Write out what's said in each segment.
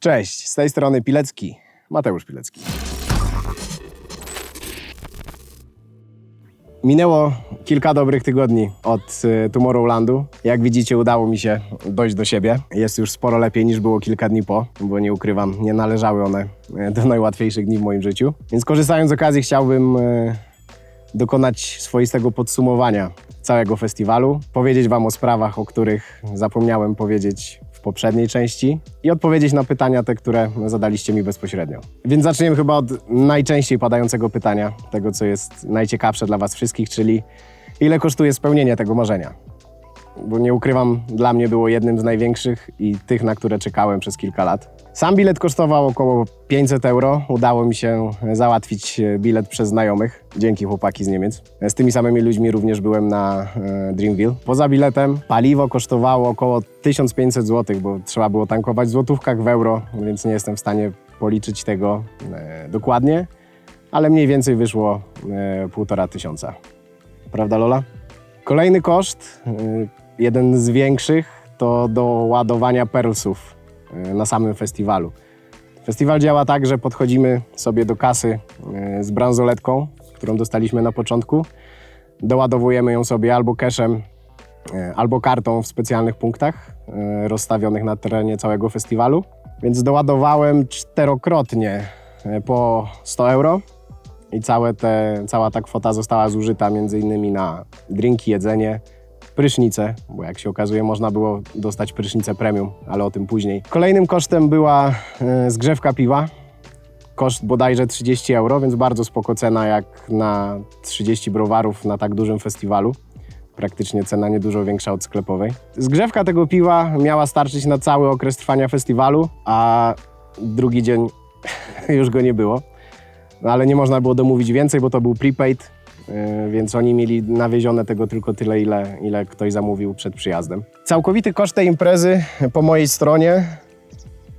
Cześć, z tej strony Pilecki, Mateusz Pilecki. Minęło kilka dobrych tygodni od y, Tomorrowlandu. Jak widzicie, udało mi się dojść do siebie. Jest już sporo lepiej niż było kilka dni po, bo nie ukrywam, nie należały one y, do najłatwiejszych dni w moim życiu. Więc korzystając z okazji, chciałbym y, dokonać swoistego podsumowania całego festiwalu, powiedzieć Wam o sprawach, o których zapomniałem powiedzieć w poprzedniej części i odpowiedzieć na pytania te, które zadaliście mi bezpośrednio. Więc zaczniemy chyba od najczęściej padającego pytania, tego co jest najciekawsze dla Was wszystkich, czyli ile kosztuje spełnienie tego marzenia? Bo nie ukrywam, dla mnie było jednym z największych i tych, na które czekałem przez kilka lat. Sam bilet kosztował około 500 euro. Udało mi się załatwić e, bilet przez znajomych, dzięki chłopaki z Niemiec. Z tymi samymi ludźmi również byłem na e, Dreamville. Poza biletem paliwo kosztowało około 1500 zł, bo trzeba było tankować w złotówkach w euro, więc nie jestem w stanie policzyć tego e, dokładnie, ale mniej więcej wyszło e, półtora tysiąca. Prawda Lola? Kolejny koszt, jeden z większych, to do ładowania pearlsów y, na samym festiwalu. Festiwal działa tak, że podchodzimy sobie do kasy y, z bransoletką, którą dostaliśmy na początku. Doładowujemy ją sobie albo cashem, y, albo kartą w specjalnych punktach rozstawionych na terenie całego festiwalu. Więc doładowałem czterokrotnie po 100 euro i całe te, cała ta kwota została zużyta między innymi na drinki, jedzenie, prysznice, bo jak się okazuje można było dostać prysznicę premium, ale o tym później. Kolejnym kosztem była e, zgrzewka piwa. Koszt bodajże 30 euro, więc bardzo spoko cena jak na 30 browarów na tak dużym festiwalu. Praktycznie cena nie dużo większa od sklepowej. Zgrzewka tego piwa miała starczyć na cały okres trwania festiwalu, a drugi dzień już go nie było. No ale nie można było domówić więcej, bo to był prepaid, więc oni mieli nawiezione tego tylko tyle, ile, ile ktoś zamówił przed przyjazdem. Całkowity koszt tej imprezy po mojej stronie,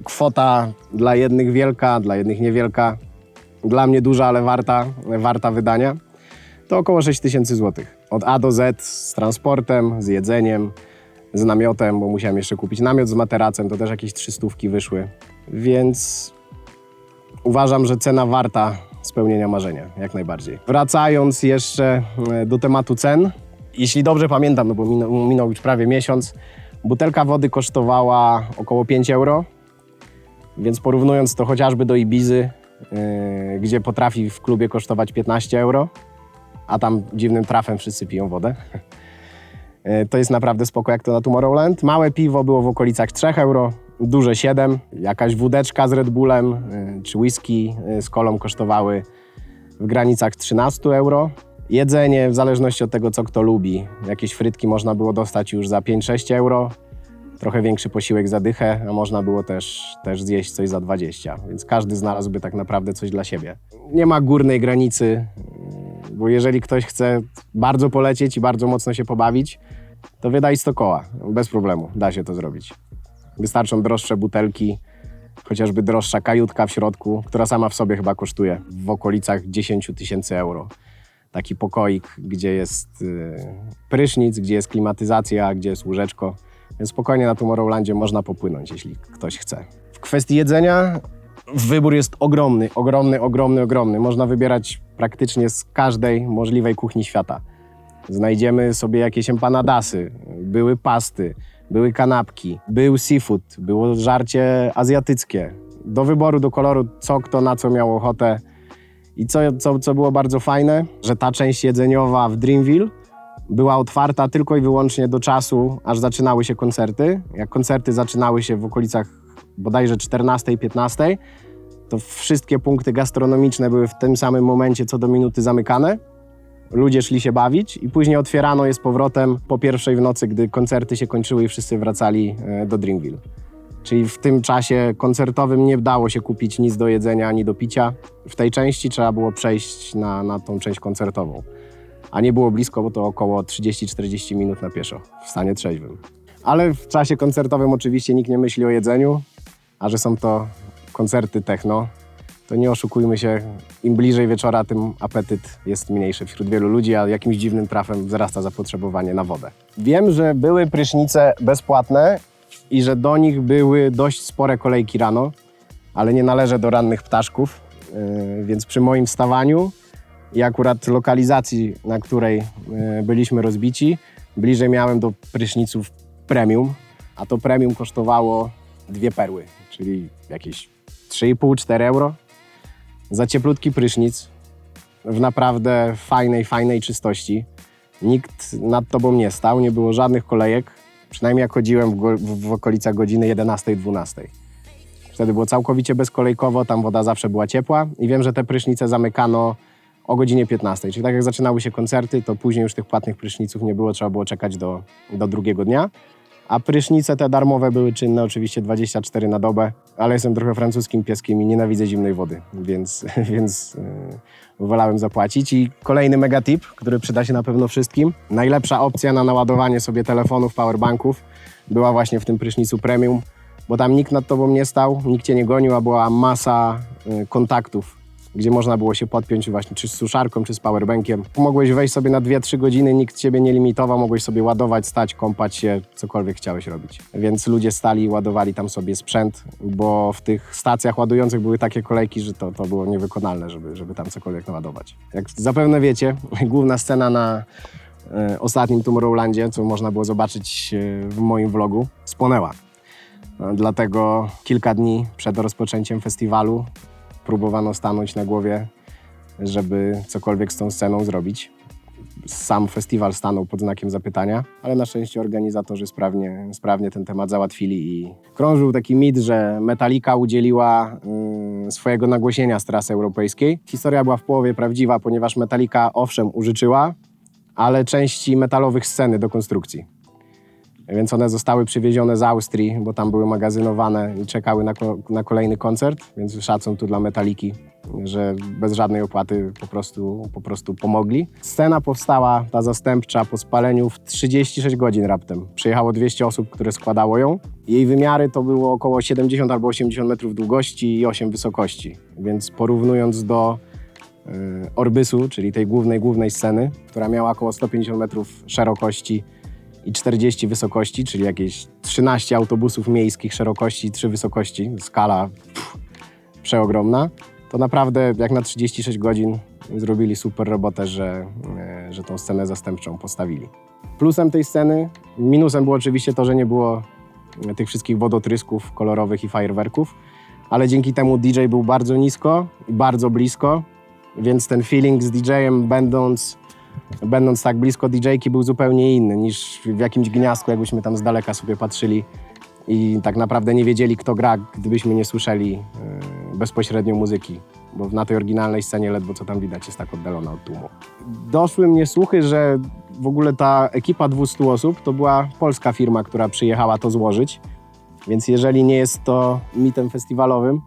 kwota dla jednych wielka, dla jednych niewielka, dla mnie duża, ale warta, warta wydania, to około 6 tysięcy złotych. Od A do Z z transportem, z jedzeniem, z namiotem, bo musiałem jeszcze kupić namiot z materacem, to też jakieś 300 wyszły, więc uważam, że cena warta spełnienia marzenia, jak najbardziej. Wracając jeszcze e, do tematu cen, jeśli dobrze pamiętam, no bo minął, minął już prawie miesiąc, butelka wody kosztowała około 5 euro, więc porównując to chociażby do Ibizy, yy, gdzie potrafi w klubie kosztować 15 euro, a tam dziwnym trafem wszyscy piją wodę, E, To jest naprawdę spoko jak to na Tomorrowland. Małe piwo było w okolicach 3 euro, duże 7. Jakaś wódeczka z Red Bullem e, czy whisky e, z kolą kosztowały w granicach 13 euro. Jedzenie, w zależności od tego, co kto lubi. Jakieś frytki można było dostać już za 5-6 euro. Trochę większy posiłek za dychę, a można było też, też zjeść coś za 20. Więc każdy znalazłby tak naprawdę coś dla siebie. Nie ma górnej granicy, bo jeżeli ktoś chce bardzo polecieć i bardzo mocno się pobawić, to wydaj 100 koła. Bez problemu, da się to zrobić. Wystarczą droższe butelki, chociażby droższa kajutka w środku, która sama w sobie chyba kosztuje w okolicach 10 tysięcy euro. Taki pokoik, gdzie jest y, prysznic, gdzie jest klimatyzacja, gdzie jest łóżeczko. Więc spokojnie na Tomorrowlandzie można popłynąć, jeśli ktoś chce. W kwestii jedzenia wybór jest ogromny, ogromny, ogromny, ogromny. Można wybierać praktycznie z każdej możliwej kuchni świata. Znajdziemy sobie jakieś empanadasy, były pasty, były kanapki, był seafood, było żarcie azjatyckie. Do wyboru, do koloru, co kto na co miał ochotę. I co, co, co było bardzo fajne, że ta część jedzeniowa w Dreamville była otwarta tylko i wyłącznie do czasu, aż zaczynały się koncerty. Jak koncerty zaczynały się w okolicach bodajże 14-15, to wszystkie punkty gastronomiczne były w tym samym momencie co do minuty zamykane. Ludzie szli się bawić i później otwierano je z powrotem po pierwszej w nocy, gdy koncerty się kończyły i wszyscy wracali e, do Dreamville. Czyli w tym czasie koncertowym nie dało się kupić nic do jedzenia ani do picia. W tej części trzeba było przejść na, na tą część koncertową. A nie było blisko, bo to około 30-40 minut na pieszo, w stanie trzeźwym. Ale w czasie koncertowym oczywiście nikt nie myśli o jedzeniu, a że są to koncerty techno, to nie oszukujmy się, im bliżej wieczora, tym apetyt jest mniejszy wśród wielu ludzi, a jakimś dziwnym trafem wzrasta zapotrzebowanie na wodę. Wiem, że były prysznice bezpłatne i że do nich były dość spore kolejki rano. ale nie należę do rannych ptaszków, yy, więc przy moim wstawaniu i akurat lokalizacji, na której yy, byliśmy rozbici, bliżej miałem do pryszniców premium, a to premium kosztowało dwie perły, czyli jakieś 3,5-4 euro za cieplutki prysznic w naprawdę fajnej, fajnej czystości. Nikt nad tobą nie stał, nie było żadnych kolejek, przynajmniej jak chodziłem w, go, w, okolicach godziny 11-12. Wtedy było całkowicie bezkolejkowo, tam woda zawsze była ciepła i wiem, że te prysznice zamykano o godzinie 15. Czyli tak jak zaczynały się koncerty, to później już tych płatnych pryszniców nie było, trzeba było czekać do, do drugiego dnia. A prysznice te darmowe były czynne oczywiście 24 na dobę, ale jestem trochę francuskim pieskiem i nienawidzę zimnej wody, więc, więc yy, wolałem zapłacić. I kolejny mega tip, który przyda się na pewno wszystkim. Najlepsza opcja na naładowanie sobie telefonów, powerbanków była właśnie w tym prysznicu premium, bo tam nikt nad tobą nie stał, nikt cię nie gonił, a była masa yy, kontaktów gdzie można było się podpiąć właśnie czy z suszarką, czy z powerbankiem. Mogłeś wejść sobie na 2-3 godziny, nikt ciebie nie limitował, mogłeś sobie ładować, stać, kąpać się, cokolwiek chciałeś robić. Więc ludzie stali i ładowali tam sobie sprzęt, bo w tych stacjach ładujących były takie kolejki, że to, to było niewykonalne, żeby, żeby tam cokolwiek naładować. Jak zapewne wiecie, główna scena na e, ostatnim Tomorrowlandzie, co można było zobaczyć e, w moim vlogu, spłonęła. E, Dlatego kilka dni przed rozpoczęciem festiwalu próbowano stanąć na głowie, żeby cokolwiek z tą sceną zrobić. Sam festiwal stanął pod znakiem zapytania, ale na szczęście organizatorzy sprawnie, sprawnie ten temat załatwili i krążył taki mit, że Metallica udzieliła mm, swojego nagłośnienia z trasy europejskiej. Historia była w połowie prawdziwa, ponieważ Metallica owszem użyczyła, ale części metalowych sceny do konstrukcji. Więc one zostały przywiezione z Austrii, bo tam były magazynowane i czekały na, na kolejny koncert, więc szacun tu dla Metaliki, że bez żadnej opłaty po prostu, po prostu pomogli. Scena powstała, ta zastępcza, po spaleniu w 36 godzin raptem. Przyjechało 200 osób, które składało ją. Jej wymiary to było około 70 albo 80 metrów długości i 8 wysokości, więc porównując do y, Orbysu, czyli tej głównej, głównej sceny, która miała około 150 metrów szerokości i 40 wysokości, czyli jakieś 13 autobusów miejskich szerokości i 3 wysokości, skala pff, przeogromna, to naprawdę jak na 36 godzin zrobili super robotę, że, e, że tą scenę zastępczą postawili. Plusem tej sceny, minusem było oczywiście to, że nie było e, tych wszystkich wodotrysków kolorowych i fajerwerków, ale dzięki temu DJ był bardzo nisko i bardzo blisko, więc ten feeling z DJ-em będąc będąc tak blisko DJ-ki był zupełnie inny niż w jakimś gniazdku, jakbyśmy tam z daleka sobie patrzyli i tak naprawdę nie wiedzieli, kto gra, gdybyśmy nie słyszeli yy, bezpośrednio muzyki, bo na tej oryginalnej scenie ledwo co tam widać jest tak oddalona od tłumu. Doszły mnie słuchy, że w ogóle ta ekipa 200 osób to była polska firma, która przyjechała to złożyć, więc jeżeli nie jest to mitem festiwalowym,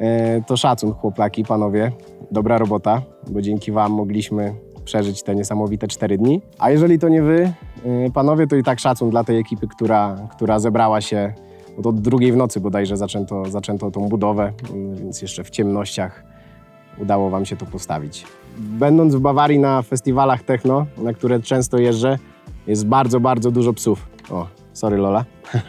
yy, to szacun chłopaki, panowie, dobra robota, bo dzięki wam mogliśmy przeżyć te niesamowite cztery dni. A jeżeli to nie wy, yy, panowie, to i tak szacun dla tej ekipy, która, która zebrała się to od drugiej w nocy bodajże zaczęto, zaczęto tą budowę, yy, więc jeszcze w ciemnościach udało wam się to postawić. Będąc w Bawarii na festiwalach techno, na które często jeżdżę, jest bardzo, bardzo dużo psów. O, sorry Lola.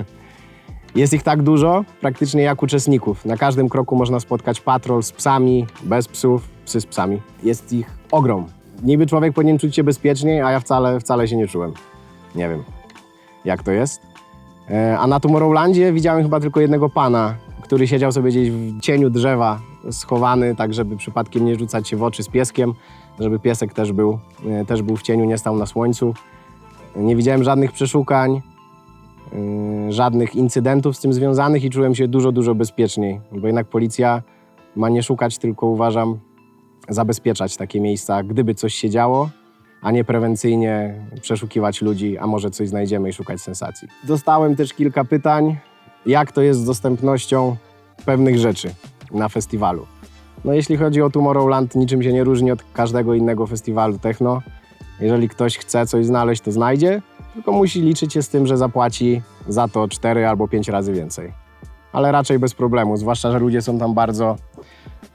Jest ich tak dużo, praktycznie jak uczestników. Na każdym kroku można spotkać patrol z psami, bez psów, psy z psami. Jest ich ogrom. Niby człowiek powinien czuć się bezpieczniej, a ja wcale, wcale się nie czułem. Nie wiem, jak to jest. E, A na Tomorrowlandzie widziałem chyba tylko jednego pana, który siedział sobie gdzieś w cieniu drzewa, schowany, tak żeby przypadkiem nie rzucać się w oczy z pieskiem, żeby piesek też był, e, też był w cieniu, nie stał na słońcu. Nie widziałem żadnych przeszukań, y, żadnych incydentów z tym związanych i czułem się dużo, dużo bezpieczniej, bo jednak policja ma nie szukać, tylko uważam zabezpieczać takie miejsca, gdyby coś się działo, a nie prewencyjnie przeszukiwać ludzi, a może coś znajdziemy i szukać sensacji. Dostałem też kilka pytań, jak to jest z dostępnością pewnych rzeczy na festiwalu. No jeśli chodzi o Tomorrowland, niczym się nie różni od każdego innego festiwalu techno. Jeżeli ktoś chce coś znaleźć, to znajdzie, tylko musi liczyć się z tym, że zapłaci za to 4 albo 5 razy więcej. Ale raczej bez problemu, zwłaszcza, że ludzie są tam bardzo,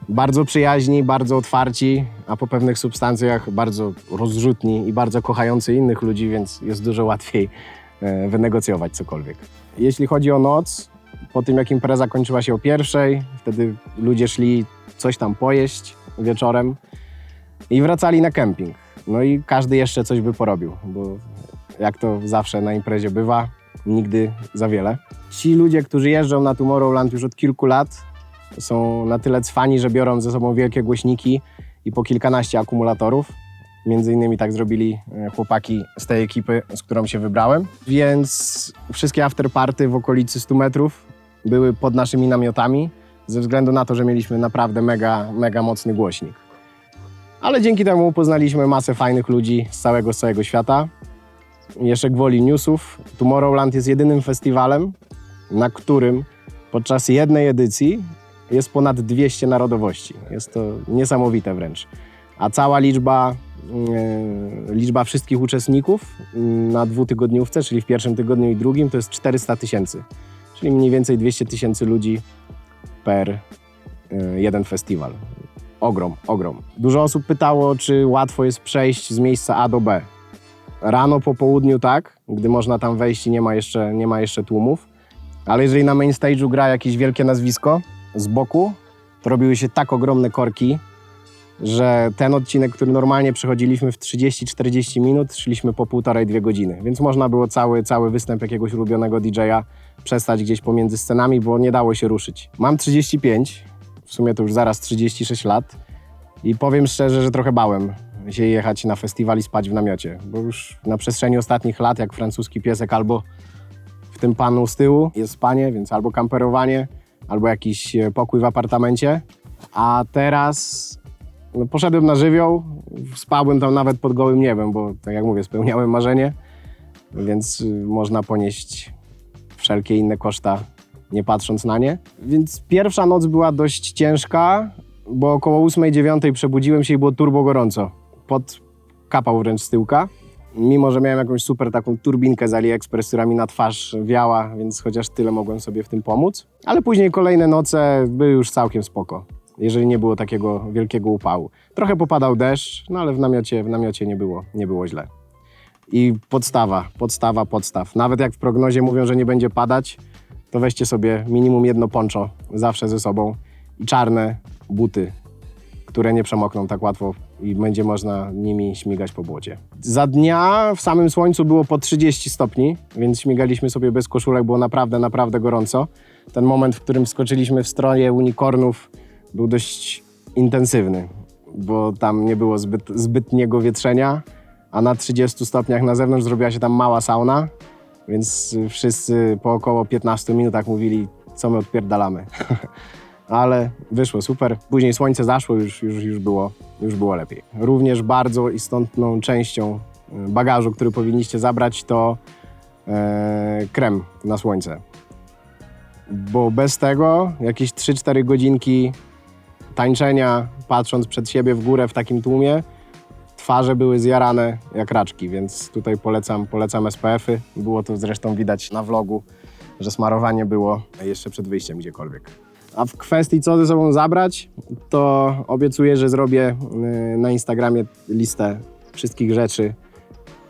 bardzo przyjaźni, bardzo otwarci, a po pewnych substancjach bardzo rozrzutni i bardzo kochający innych ludzi, więc jest dużo łatwiej e, wynegocjować cokolwiek. Jeśli chodzi o noc, po tym jak impreza kończyła się o pierwszej, wtedy ludzie szli coś tam pojeść wieczorem i wracali na kemping. No i każdy jeszcze coś by porobił, bo jak to zawsze na imprezie bywa, nigdy za wiele. Ci ludzie, którzy jeżdżą na Tomorrowland już od kilku lat, są na tyle cwani, że biorą ze sobą wielkie głośniki i po kilkanaście akumulatorów. Między innymi tak zrobili e, chłopaki z tej ekipy, z którą się wybrałem. Więc wszystkie afterparty w okolicy 100 metrów były pod naszymi namiotami, ze względu na to, że mieliśmy naprawdę mega, mega mocny głośnik. Ale dzięki temu poznaliśmy masę fajnych ludzi z całego, z całego świata. Jeszcze gwoli newsów. Tomorrowland jest jedynym festiwalem, na którym podczas jednej edycji jest ponad 200 narodowości. Jest to niesamowite wręcz. A cała liczba, yy, liczba wszystkich uczestników mm, na dwutygodniówce, czyli w pierwszym tygodniu i drugim, to jest 400 tysięcy. Czyli mniej więcej 200 tysięcy ludzi per yy, jeden festiwal. Ogrom, ogrom. Dużo osób pytało, czy łatwo jest przejść z miejsca A do B. Rano, po południu tak, gdy można tam wejść i nie ma jeszcze, nie ma jeszcze tłumów. Ale jeżeli na main stage'u gra jakieś wielkie nazwisko z boku, robiły się tak ogromne korki, że ten odcinek, który normalnie przechodziliśmy w 30-40 minut, szliśmy po półtorej, dwie godziny. Więc można było cały, cały występ jakiegoś ulubionego DJ-a przestać gdzieś pomiędzy scenami, bo nie dało się ruszyć. Mam 35, w sumie to już zaraz 36 lat i powiem szczerze, że trochę bałem się jechać na festiwal i spać w namiocie, bo już na przestrzeni ostatnich lat, jak francuski piesek albo w tym panu z tyłu jest spanie, więc albo kamperowanie, albo jakiś e, pokój w apartamencie. A teraz no, poszedłem na żywioł, spałbym tam nawet pod gołym niebem, bo tak jak mówię, spełniałem marzenie, więc y, można ponieść wszelkie inne koszta, nie patrząc na nie. Więc pierwsza noc była dość ciężka, bo około 8-9 przebudziłem się i było turbo gorąco. Pod kapał wręcz z tyłka. Mimo, że miałem jakąś super taką turbinkę z AliExpress, która mi na twarz wiała, więc chociaż tyle mogłem sobie w tym pomóc. Ale później kolejne noce były już całkiem spoko, jeżeli nie było takiego wielkiego upału. Trochę popadał deszcz, no ale w namiocie, w namiocie nie, było, nie było źle. I podstawa, podstawa, podstaw. Nawet jak w prognozie mówią, że nie będzie padać, to weźcie sobie minimum jedno poncho zawsze ze sobą i czarne buty, które nie przemokną tak łatwo i będzie można nimi śmigać po błocie. Za dnia w samym słońcu było po 30 stopni, więc śmigaliśmy sobie bez koszulek, było naprawdę, naprawdę gorąco. Ten moment, w którym skoczyliśmy w stroje unicornów był dość intensywny, bo tam nie było zbyt, zbytniego wietrzenia, a na 30 stopniach na zewnątrz zrobiła się tam mała sauna, więc wszyscy po około 15 minutach mówili, co my odpierdalamy. Ale wyszło super. Później słońce zaszło, już, już, już, było, już było lepiej. Również bardzo istotną częścią y, bagażu, który powinniście zabrać, to e, krem na słońce. Bo bez tego jakieś 3-4 godzinki tańczenia, patrząc przed siebie w górę w takim tłumie, twarze były zjarane jak raczki, więc tutaj polecam, polecam SPF-y. Było to zresztą widać na vlogu, że smarowanie było jeszcze przed wyjściem gdziekolwiek. A w kwestii co ze sobą zabrać, to obiecuję, że zrobię y, na Instagramie listę wszystkich rzeczy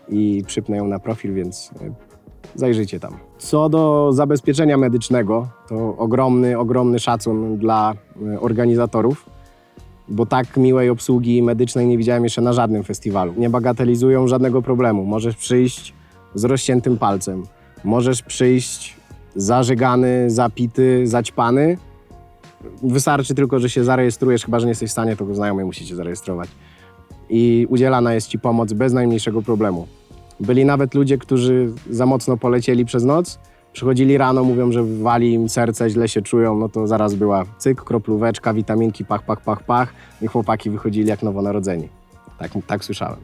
i przypnę ją na profil, więc y, zajrzyjcie tam. Co do zabezpieczenia medycznego, to ogromny, ogromny szacun dla y, organizatorów, bo tak miłej obsługi medycznej nie widziałem jeszcze na żadnym festiwalu. Nie bagatelizują żadnego problemu. Możesz przyjść z rozciętym palcem, możesz przyjść zażygany, zapity, zaćpany. Wystarczy tylko, że się zarejestrujesz, chyba że nie jesteś w stanie, to go znajomej musicie zarejestrować. I udzielana jest ci pomoc bez najmniejszego problemu. Byli nawet ludzie, którzy za mocno polecieli przez noc, przychodzili rano, mówią, że wali im serce, źle się czują, no to zaraz była cyk, kroplóweczka, witaminki, pach, pach, pach, pach i chłopaki wychodzili jak nowonarodzeni. Tak, tak słyszałem.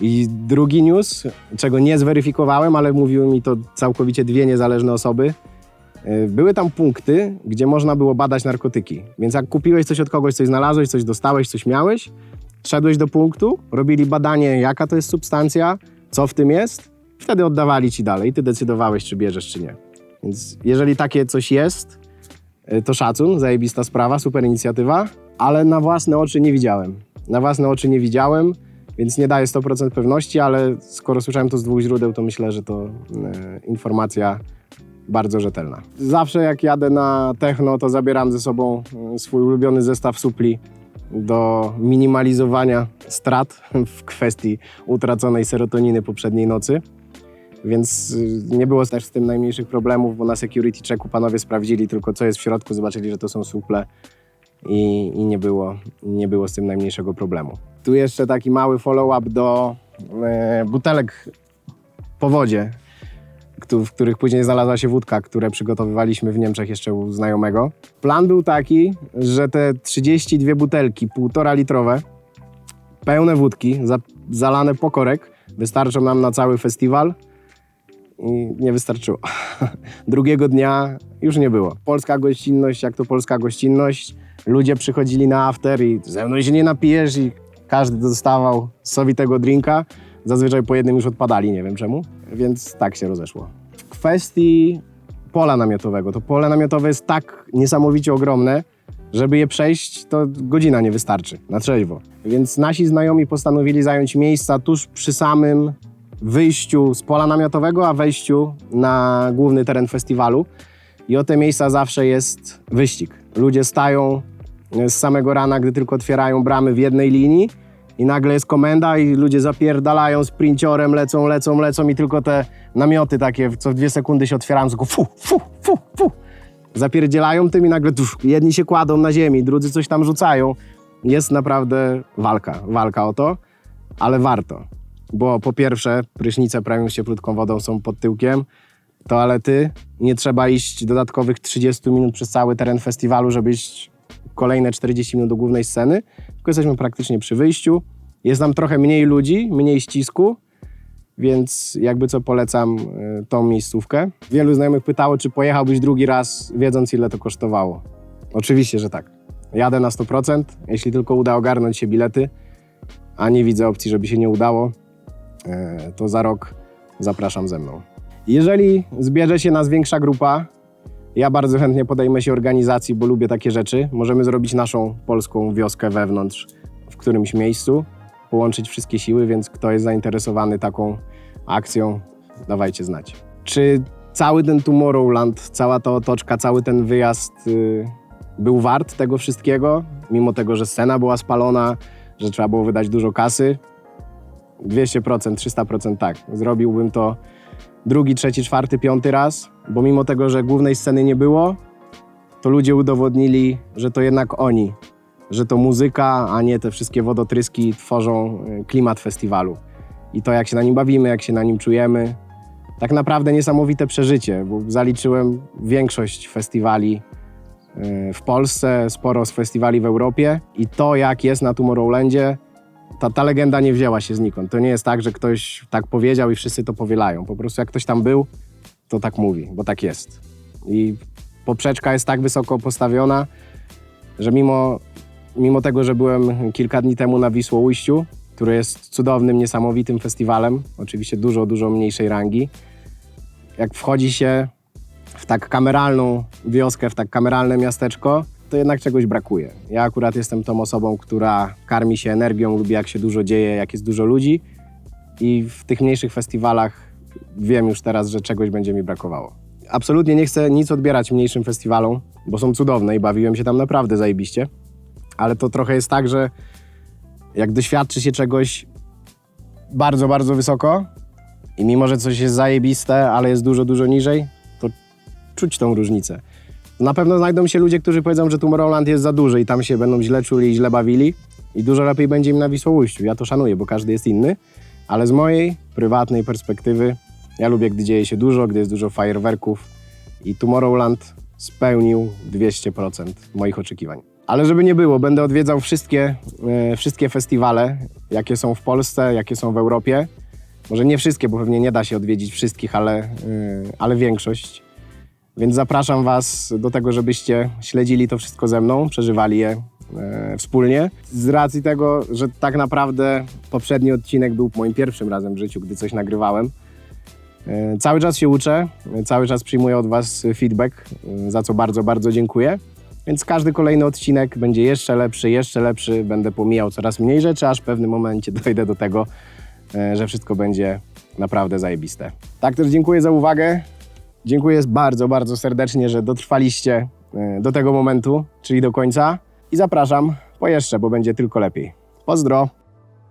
I drugi news, czego nie zweryfikowałem, ale mówiły mi to całkowicie dwie niezależne osoby. Yy, Były tam punkty, gdzie można było badać narkotyki. Więc jak kupiłeś coś od kogoś, coś znalazłeś, coś dostałeś, coś miałeś, szedłeś do punktu, robili badanie, jaka to jest substancja, co w tym jest, wtedy oddawali ci dalej. Ty decydowałeś, czy bierzesz, czy nie. Więc jeżeli takie coś jest, y, to szacun, zajebista sprawa, super inicjatywa, ale na własne oczy nie widziałem. Na własne oczy nie widziałem, więc nie daję 100% pewności, ale skoro słyszałem to z dwóch źródeł, to myślę, że to e, informacja bardzo rzetelna. Zawsze jak jadę na techno, to zabieram ze sobą y, swój ulubiony zestaw supli do minimalizowania strat w kwestii utraconej serotoniny poprzedniej nocy. Więc y, nie było też z tym najmniejszych problemów, bo na security checku panowie sprawdzili tylko co jest w środku, zobaczyli, że to są suple i, i nie, było, nie było z tym najmniejszego problemu. Tu jeszcze taki mały follow-up do e, butelek po wodzie, w których później znalazła się wódka, które przygotowywaliśmy w Niemczech jeszcze u znajomego. Plan był taki, że te 32 butelki, półtora litrowe, pełne wódki, za, zalane po korek, wystarczą nam na cały festiwal i nie wystarczyło. Drugiego dnia już nie było. Polska gościnność, jak to polska gościnność. Ludzie przychodzili na after i ze mną się nie napijesz i każdy dostawał sowitego drinka. Zazwyczaj po jednym już odpadali, nie wiem czemu, więc tak się rozeszło. W kwestii pola namiotowego, to pole namiotowe jest tak niesamowicie ogromne, żeby je przejść, to godzina nie wystarczy na trzeźwo. Więc nasi znajomi postanowili zająć miejsca tuż przy samym wyjściu z pola namiotowego, a wejściu na główny teren festiwalu. I o te miejsca zawsze jest wyścig. Ludzie stają z samego rana, gdy tylko otwierają bramy w jednej linii i nagle jest komenda i ludzie zapierdalają sprinciorem, lecą, lecą, lecą i tylko te namioty takie co w dwie sekundy się otwierają, tylko fu, fu, fu, fu. Zapierdzielają tym i nagle tuż, jedni się kładą na ziemi, drudzy coś tam rzucają. Jest naprawdę walka, walka o to, ale warto. Bo po pierwsze, prysznice prawią się cieplutką wodą, są pod tyłkiem. Toalety, nie trzeba iść dodatkowych 30 minut przez cały teren festiwalu, żeby iść kolejne 40 minut do głównej sceny. Tylko jesteśmy praktycznie przy wyjściu. Jest nam trochę mniej ludzi, mniej ścisku, więc jakby co polecam y, tą miejscówkę. Wielu znajomych pytało, czy pojechałbyś drugi raz, wiedząc ile to kosztowało. Oczywiście, że tak. Jadę na 100%, jeśli tylko uda ogarnąć się bilety, a nie widzę opcji, żeby się nie udało, e, to za rok zapraszam ze mną. Jeżeli zbierze się nas większa grupa, ja bardzo chętnie podejmę się organizacji, bo lubię takie rzeczy. Możemy zrobić naszą polską wioskę wewnątrz w którymś miejscu, połączyć wszystkie siły, więc kto jest zainteresowany taką akcją, dawajcie znać. Czy cały ten Tomorrowland, cała ta otoczka, cały ten wyjazd y, był wart tego wszystkiego, mimo tego, że scena była spalona, że trzeba było wydać dużo kasy? 200%, 300% tak. Zrobiłbym to drugi, trzeci, czwarty, piąty raz, bo mimo tego, że głównej sceny nie było, to ludzie udowodnili, że to jednak oni, że to muzyka, a nie te wszystkie wodotryski tworzą y, klimat festiwalu. I to, jak się na nim bawimy, jak się na nim czujemy, tak naprawdę niesamowite przeżycie, bo zaliczyłem większość festiwali y, w Polsce, sporo z festiwali w Europie i to, jak jest na Tomorrowlandzie, ta, ta legenda nie wzięła się znikąd. To nie jest tak, że ktoś tak powiedział i wszyscy to powielają. Po prostu jak ktoś tam był, to tak mówi, bo tak jest. I poprzeczka jest tak wysoko postawiona, że mimo, mimo tego, że byłem kilka dni temu na Wisłoujściu, który jest cudownym, niesamowitym festiwalem, oczywiście dużo, dużo mniejszej rangi, jak wchodzi się w tak kameralną wioskę, w tak kameralne miasteczko, to jednak czegoś brakuje. Ja akurat jestem tą osobą, która karmi się energią, lubi jak się dużo dzieje, jak jest dużo ludzi i w tych mniejszych festiwalach wiem już teraz, że czegoś będzie mi brakowało. Absolutnie nie chcę nic odbierać mniejszym festiwalom, bo są cudowne i bawiłem się tam naprawdę zajebiście, ale to trochę jest tak, że jak doświadczy się czegoś bardzo, bardzo wysoko i mimo, że coś jest zajebiste, ale jest dużo, dużo niżej, to czuć tą różnicę. Na pewno znajdą się ludzie, którzy powiedzą, że Tomorrowland jest za duży i tam się będą źle czuli i źle bawili i dużo lepiej będzie im na Wisłoujściu. Ja to szanuję, bo każdy jest inny, ale z mojej prywatnej perspektywy ja lubię, gdy dzieje się dużo, gdy jest dużo fajerwerków i Tomorrowland spełnił 200% moich oczekiwań. Ale żeby nie było, będę odwiedzał wszystkie, e, wszystkie festiwale, jakie są w Polsce, jakie są w Europie. Może nie wszystkie, bo pewnie nie da się odwiedzić wszystkich, ale, e, ale większość. Więc zapraszam Was do tego, żebyście śledzili to wszystko ze mną, przeżywali je e, wspólnie. Z racji tego, że tak naprawdę poprzedni odcinek był moim pierwszym razem w życiu, gdy coś nagrywałem. E, cały czas się uczę, e, cały czas przyjmuję od Was feedback, e, za co bardzo, bardzo dziękuję. Więc każdy kolejny odcinek będzie jeszcze lepszy, jeszcze lepszy. Będę pomijał coraz mniej rzeczy, aż w pewnym momencie dojdę do tego, e, że wszystko będzie naprawdę zajebiste. Tak też dziękuję za uwagę. Dziękuję bardzo, bardzo serdecznie, że dotrwaliście e, do tego momentu, czyli do końca. I zapraszam po jeszcze, bo będzie tylko lepiej. Pozdro!